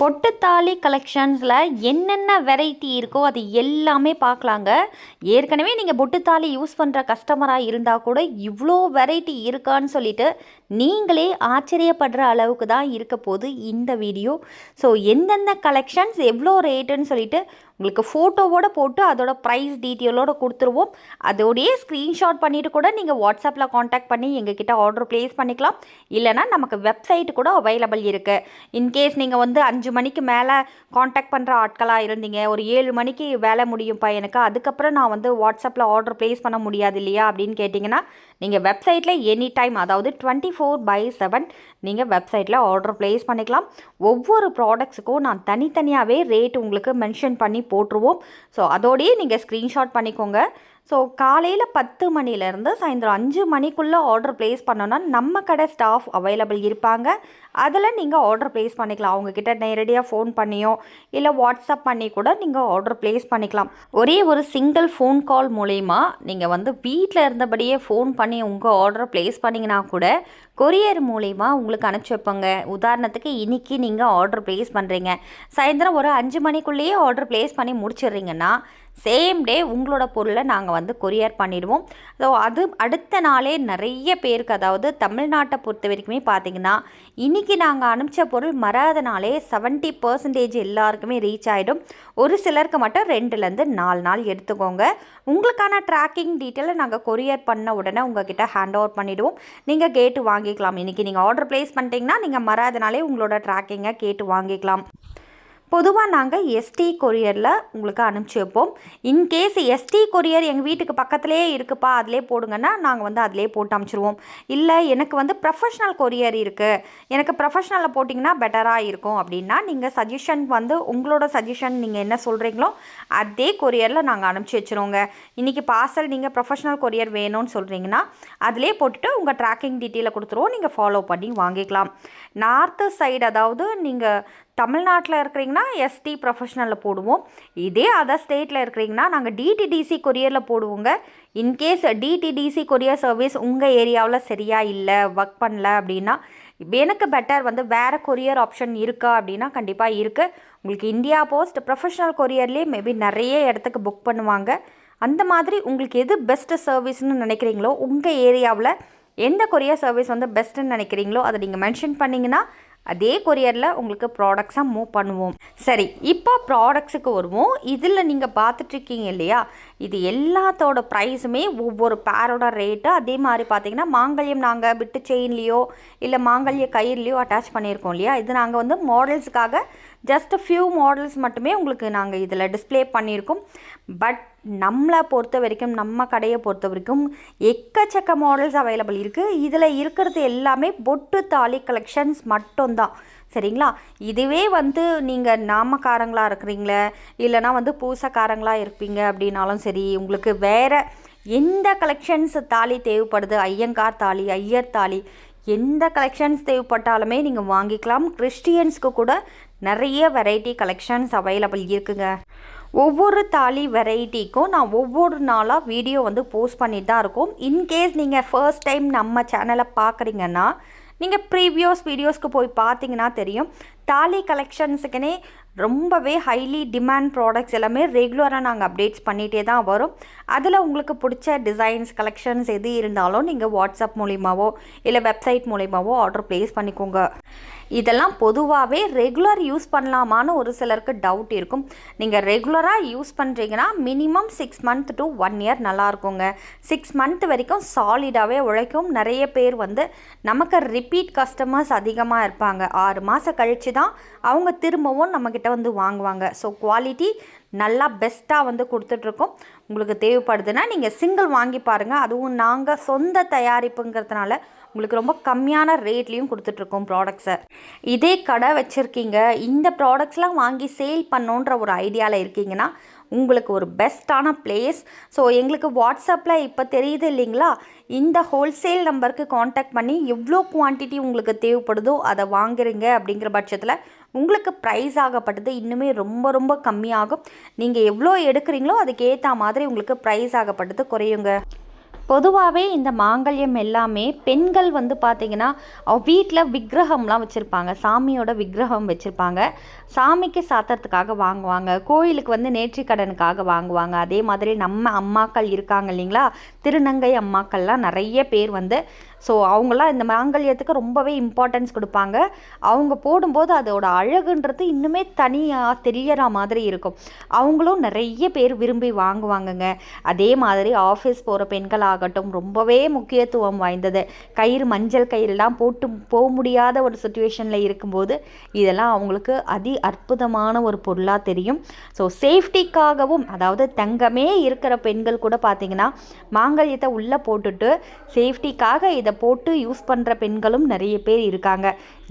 பொட்டுத்தாலி கலெக்ஷன்ஸில் என்னென்ன வெரைட்டி இருக்கோ அது எல்லாமே பார்க்கலாங்க. ஏற்கனவே நீங்கள் பொட்டுத்தாலி யூஸ் பண்ணுற கஸ்டமராக இருந்தால் கூட இவ்வளோ வெரைட்டி இருக்கான்னு சொல்லிட்டு நீங்களே ஆச்சரியப்படுற அளவுக்கு தான் இருக்க போது இந்த வீடியோ ஸோ எந்தெந்த கலெக்ஷன்ஸ் எவ்வளோ ரேட்டுன்னு சொல்லிட்டு உங்களுக்கு ஃபோட்டோவோட போட்டு அதோட ப்ரைஸ் டீட்டெயிலோட கொடுத்துருவோம். அதோடையே ஸ்க்ரீன்ஷாட் பண்ணிவிட்டு கூட நீங்கள் வாட்ஸ்அப்பில் காண்டாக்ட் பண்ணி எங்ககிட்ட ஆர்டர் ப்ளேஸ் பண்ணிக்கலாம். இல்லைனா நமக்கு வெப்சைட் கூட அவைலபிள் இருக்குது இன்கேஸ் நீங்கள் வந்து அஞ்சு மணிக்கு மேலே காண்டாக்ட் பண்ணுற ஆட்களாக இருந்தீங்க ஒரு ஏழு மணிக்கு வேலை முடியும்ப்பா எனக்கு அதுக்கப்புறம் நான் வந்து வாட்ஸ்அப்பில் ஆர்டர் ப்ளேஸ் பண்ண முடியாது இல்லையா அப்படின்னு கேட்டிங்கன்னா நீங்கள் வெப்சைட்டில் எனி டைம் அதாவது டுவெண்ட்டி ஃபோர் பை செவன் நீங்கள் வெப்சைட்டில் ஆர்டர் ப்ளேஸ் பண்ணிக்கலாம். ஒவ்வொரு ப்ராடக்ட்ஸுக்கும் நான் தனித்தனியாகவே ரேட் உங்களுக்கு மென்ஷன் பண்ணி போட்டுருவோம். ஸோ அதோடையே நீங்கள் ஸ்க்ரீன்ஷாட் பண்ணிக்கோங்க. ஸோ காலையில் பத்து மணிலேருந்து சாயந்தரம் அஞ்சு மணிக்குள்ளே ஆர்டர் ப்ளேஸ் பண்ணோன்னா நம்ம கடை ஸ்டாஃப் அவைலபிள் இருப்பாங்க. அதில் நீங்கள் ஆர்டர் ப்ளேஸ் பண்ணிக்கலாம். அவங்கக்கிட்ட நேரடியாக ஃபோன் பண்ணியோ இல்லை வாட்ஸ்அப் பண்ணி கூட நீங்கள் ஆர்டர் ப்ளேஸ் பண்ணிக்கலாம். ஒரே ஒரு சிங்கிள் ஃபோன் கால் மூலயமா நீங்கள் வந்து வீட்டில் இருந்தபடியே ஃபோன் பண்ணி உங்கள் ஆர்டர் ப்ளேஸ் பண்ணிங்கன்னா கூட கொரியர் மூலயமா உங்களுக்கு அனுப்பிச்சி வைப்பாங்க. உதாரணத்துக்கு இன்றைக்கி நீங்கள் ஆர்டர் ப்ளேஸ் பண்ணுறீங்க சாயந்தரம் ஒரு அஞ்சு மணிக்குள்ளேயே ஆர்டர் ப்ளேஸ் பண்ணி முடிச்சிடுறீங்கன்னா சேம் டே உங்களோட பொருளை நாங்கள் வந்து கொரியர் பண்ணிடுவோம். ஸோ அது அடுத்த நாளே நிறைய பேருக்கு அதாவது தமிழ்நாட்டை பொறுத்த வரைக்குமே பார்த்தீங்கன்னா இன்றைக்கி நாங்கள் அனுப்பிச்ச பொருள் மறாத நாளே செவன்ட்டி பர்சன்டேஜ் எல்லாருக்குமே ரீச் ஆகிடும் ஒரு சிலருக்கு மட்டும் ரெண்டுலேருந்து நாலு நாள் எடுத்துக்கோங்க. உங்களுக்கான ட்ராக்கிங் டீட்டெயிலை நாங்கள் கொரியர் பண்ண உடனே உங்ககிட்ட ஹேண்ட் ஓவர் பண்ணிவிடுவோம் நீங்கள் கேட்டு வாங்கிக்கலாம். இன்றைக்கி நீங்கள் ஆர்டர் ப்ளேஸ் பண்ணிட்டீங்கன்னா நீங்கள் மறாதனாலே நாளே உங்களோட ட்ராக்கிங்கை கேட்டு வாங்கிக்கலாம். பொதுவாக நாங்கள் எஸ்டி கொரியரில் உங்களுக்கு அனுப்பிச்சி வைப்போம். இன்கேஸ் எஸ்டி கொரியர் எங்கள் வீட்டுக்கு பக்கத்துலேயே இருக்குப்பா அதிலே போடுங்கன்னா நாங்கள் வந்து அதிலே போட்டு அனுப்பிச்சிருவோம். இல்லை எனக்கு வந்து ப்ரொஃபஷ்னல் கொரியர் இருக்குது எனக்கு ப்ரொஃபஷ்னலில் போட்டிங்கன்னா பெட்டராக இருக்கும் அப்படின்னா நீங்கள் சஜஷன் வந்து உங்களோட சஜஷன் நீங்கள் என்ன சொல்கிறீங்களோ அதே கொரியரில் நாங்கள் அனுப்பிச்சி வச்சுருவோங்க. இன்றைக்கி பார்சல் நீங்கள் ப்ரொஃபஷ்னல் கொரியர் வேணும்னு சொல்கிறீங்கன்னா அதிலே போட்டுட்டு உங்கள் ட்ராக்கிங் டீட்டெயிலை கொடுத்துருவோம். நீங்கள் ஃபாலோ பண்ணி வாங்கிக்கலாம். நார்த்து சைடு அதாவது நீங்கள் தமிழ்நாட்டில் இருக்கிறீங்கன்னா எஸ்டி ப்ரொஃபஷனலில் போடுவோம். இதே அதர் ஸ்டேட்டில் இருக்கிறீங்கன்னா நாங்கள் டிடிடிசி கொரியரில் போடுவோங்க. In case DTDC courier service உங்கள் ஏரியாவில் சரியாக இல்லை ஒர்க் பண்ணல அப்படின்னா எனக்கு பெட்டர் வந்து வேறு கொரியர் ஆப்ஷன் இருக்கா அப்படின்னா கண்டிப்பாக இருக்குது உங்களுக்கு இந்தியா போஸ்ட் ப்ரொஃபஷ்னல் கொரியர்லேயே மேபி நிறைய இடத்துக்கு புக் பண்ணுவாங்க. அந்த மாதிரி உங்களுக்கு எது பெஸ்ட்டு சர்வீஸ்னு நினைக்கிறீங்களோ உங்கள் ஏரியாவில் எந்த கொரியர் சர்வீஸ் வந்து பெஸ்ட்டுன்னு நினைக்கிறீங்களோ அதை நீங்கள் மென்ஷன் பண்ணிங்கன்னா அதே கொரியரில் உங்களுக்கு ப்ராடக்ட்ஸாக மூவ் பண்ணுவோம். சரி இப்போ ப்ராடக்ட்ஸுக்கு வருவோம். இதில் நீங்கள் பார்த்துட்ருக்கீங்க இல்லையா? இது எல்லாத்தோட ப்ரைஸுமே ஒவ்வொரு பேரோட ரேட்டு அதே மாதிரி பார்த்தீங்கன்னா மாங்கல்யம் நாங்கள் விட்டு செயின்லேயோ இல்லை மாங்கல்ய கயிறுலேயோ அட்டாச் பண்ணியிருக்கோம் இல்லையா? இது நாங்கள் வந்து மாடல்ஸுக்காக ஜஸ்ட் ஃபியூ மாடல்ஸ் மட்டுமே உங்களுக்கு நாங்கள் இதில் டிஸ்ப்ளே பண்ணியிருக்கோம். பட் நம்மளை பொறுத்த வரைக்கும் நம்ம கடையை பொறுத்த வரைக்கும் எக்கச்சக்க மாடல்ஸ் அவைலபிள் இருக்குது இதில் இருக்கிறது எல்லாமே பொட்டு தாலி கலெக்ஷன்ஸ் மட்டும்தான். சரிங்களா? இதுவே வந்து நீங்கள் நாமக்காரங்களாக இருக்கிறீங்களே இல்லைனா வந்து பூசக்காரங்களாக இருப்பீங்க அப்படின்னாலும் சரி உங்களுக்கு வேறு எந்த கலெக்ஷன்ஸ் தாலி தேவைப்படுது? ஐயங்கார் தாலி ஐயர் தாலி எந்த கலெக்ஷன்ஸ் தேவைப்பட்டாலுமே நீங்கள் வாங்கிக்கலாம். கிறிஸ்டியன்ஸ்க்கு கூட நிறைய வெரைட்டி கலெக்ஷன்ஸ் அவைலபிள் இருக்குங்க. ஒவ்வொரு தாலி வெரைட்டிக்கும் நான் ஒவ்வொரு நாளாக வீடியோ வந்து போஸ்ட் பண்ணிட்டு தான் இருக்கோம் இன்கேஸ் நீங்கள் ஃபர்ஸ்ட் டைம் நம்ம சேனலை பார்க்குறீங்கன்னா நீங்கள் ப்ரீவியஸ் வீடியோஸ்க்கு போய் பார்த்தீங்கன்னா தெரியும். டாலி கலெக்ஷன்ஸுக்குனே ரொம்பவே ஹைலி டிமாண்ட் ப்ராடக்ட்ஸ் எல்லாமே ரெகுலராக நாங்கள் அப்டேட்ஸ் பண்ணிகிட்டே தான் வரும். அதில் உங்களுக்கு பிடிச்ச டிசைன்ஸ் கலெக்ஷன்ஸ் எது இருந்தாலும் நீங்கள் வாட்ஸ்அப் மூலிமாவோ இல்லை வெப்சைட் மூலிமாவோ ஆர்டர் ப்ளேஸ் பண்ணிக்கோங்க. இதெல்லாம் பொதுவாகவே ரெகுலர் யூஸ் பண்ணலாமான்னு ஒரு சிலருக்கு டவுட் இருக்கும். நீங்கள் ரெகுலராக யூஸ் பண்ணுறீங்கன்னா minimum six month to one year நல்லா இருக்குங்க. சிக்ஸ் மந்த் வரைக்கும் சாலிடாகவே உழைக்கும். நிறைய பேர் வந்து நமக்கு ரிப்பீட் கஸ்டமர்ஸ் அதிகமாக இருப்பாங்க. ஆறு மாதம் கழித்து தான் அவங்க திரும்பவும் நம்மக்கிட்ட வந்து வாங்குவாங்க. ஸோ குவாலிட்டி நல்லா பெஸ்ட்டாக வந்து கொடுத்துட்ருக்கோம். உங்களுக்கு தேவைப்படுதுன்னா நீங்கள் சிங்கிள் வாங்கி பாருங்கள் அதுவும் நாங்கள் சொந்த தயாரிப்புங்கிறதுனால உங்களுக்கு ரொம்ப கம்மியான ரேட்லேயும் கொடுத்துட்ருக்கோம் ப்ராடக்ட்ஸை இதே கடை வச்சுருக்கீங்க. இந்த ப்ராடக்ட்ஸ்லாம் வாங்கி சேல் பண்ணோன்ற ஒரு ஐடியாவில் இருக்கீங்கன்னா உங்களுக்கு ஒரு பெஸ்ட்டான பிளேஸ் ஸோ எங்களுக்கு வாட்ஸ்அப்பில் இப்போ தெரியுது இல்லைங்களா? இந்த ஹோல்சேல் நம்பருக்கு காண்டாக்ட் பண்ணி எவ்வளோ குவான்டிட்டி உங்களுக்கு தேவைப்படுதோ அதை வாங்குறீங்க அப்படிங்கிற பட்சத்தில் உங்களுக்கு ப்ரைஸ் ஆகப்பட்டது இன்னுமே ரொம்ப ரொம்ப கம்மியாகும். நீங்கள் எவ்வளோ எடுக்கிறீங்களோ அதுக்கேற்ற மாதிரி உங்களுக்கு ப்ரைஸ் ஆகப்பட்டது குறையுங்க. பொதுவாகவே இந்த மாங்கல்யம் எல்லாமே பெண்கள் வந்து பார்த்திங்கன்னா வீட்டில் விக்கிரகம்லாம் வச்சுருப்பாங்க. சாமியோட விக்கிரகம் வச்சுருப்பாங்க. சாமிக்கு சாத்துறதுக்காக வாங்குவாங்க. கோயிலுக்கு வந்து நேர்த்திக்கடனுக்காக வாங்குவாங்க. அதே மாதிரி நம்ம அம்மாக்கள் இருக்காங்க இல்லைங்களா? திருநங்கை அம்மாக்கள்லாம் நிறைய பேர் வந்து ஸோ அவங்களாம் இந்த மாங்கல்யத்துக்கு ரொம்பவே இம்பார்ட்டன்ஸ் கொடுப்பாங்க. அவங்க போடும்போது அதோட அழகுன்றது இன்னுமே தனியாக தெரியற மாதிரி இருக்கும். அவங்களும் நிறைய பேர் விரும்பி வாங்குவாங்கங்க. அதே மாதிரி ஆஃபீஸ் போகிற பெண்கள் ஆகட்டும் ரொம்பவே முக்கியத்துவம் வாய்ந்தது. கயிறு மஞ்சள் கயிறுலாம் போட்டு போக முடியாத ஒரு சுச்சுவேஷனில் இருக்கும்போது இதெல்லாம் அவங்களுக்கு அதி அற்புதமான ஒரு பொருளாக தெரியும். ஸோ சேஃப்டிக்காகவும் அதாவது தங்கமே இருக்கிற பெண்கள் கூட பார்த்திங்கன்னா மாங்கல்யத்தை உள்ளே போட்டுட்டு சேஃப்டிக்காக இதை இதை போட்டு யூஸ் பண்ணுற பெண்களும் நிறைய பேர் இருக்காங்க.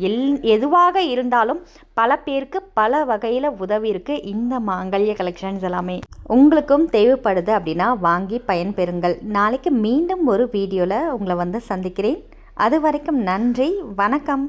எல் எதுவாக இருந்தாலும் பல பேருக்கு பல வகையில் உதவி இருக்குது இந்த மாங்கல்ய கலெக்ஷன்ஸ் எல்லாமே. உங்களுக்கும் தேவைப்படுது அப்படின்னா வாங்கி பயன்பெறுங்கள். நாளைக்கு மீண்டும் ஒரு வீடியோவில் உங்களை வந்து சந்திக்கிறேன். அது வரைக்கும் நன்றி. வணக்கம்.